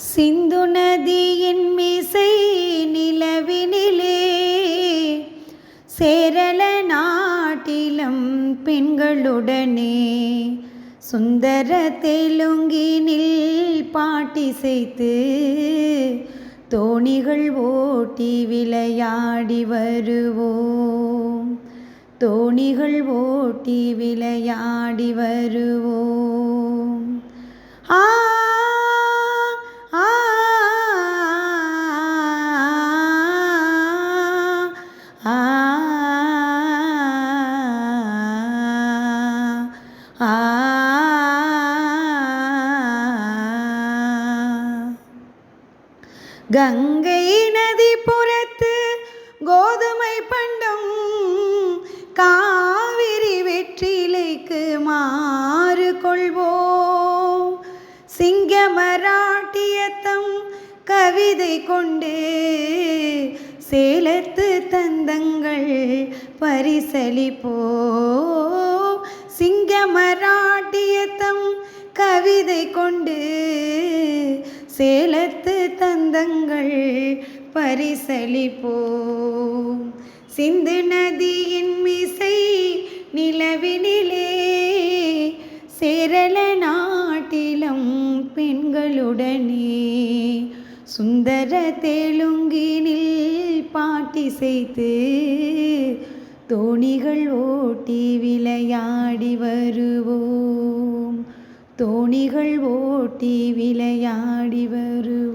சிந்து நதியின் மிசை நிலவினிலே சேரல நாட்டிலும் பெண்களுடனே. சுந்தர தெலுங்கினில் பாட்டிசைத்து தோணிகள் ஓட்டி விளையாடி வருவோம். தோணிகள் ஓட்டி விளையாடி வருவோம். ஆ கங்கை நதி புறத்து கோதுமை பண்டம் காவிரி வெற்றிலைக்கு மாறு கொள்வோம். சிங்கமராட்டியத்தம் கவிதை கொண்டு சேலத்து தந்தங்கள் பரிசளிப்போ சிங்கமராட்டியத்தம் கவிதை கொண்டு சேலத்து தந்தங்கள் பரிசலிப்போம் சிந்து நதியின் மிசை நிலவினிலே சேரல நாட்டிலும் பெண்களுடனே. சுந்தர தெலுங்கினில் பாட்டிசைத்து தோணிகள் ஓட்டி விளையாடி வருவோம். தோணிகள் ஓட்டி விளையாடி வருவோம்.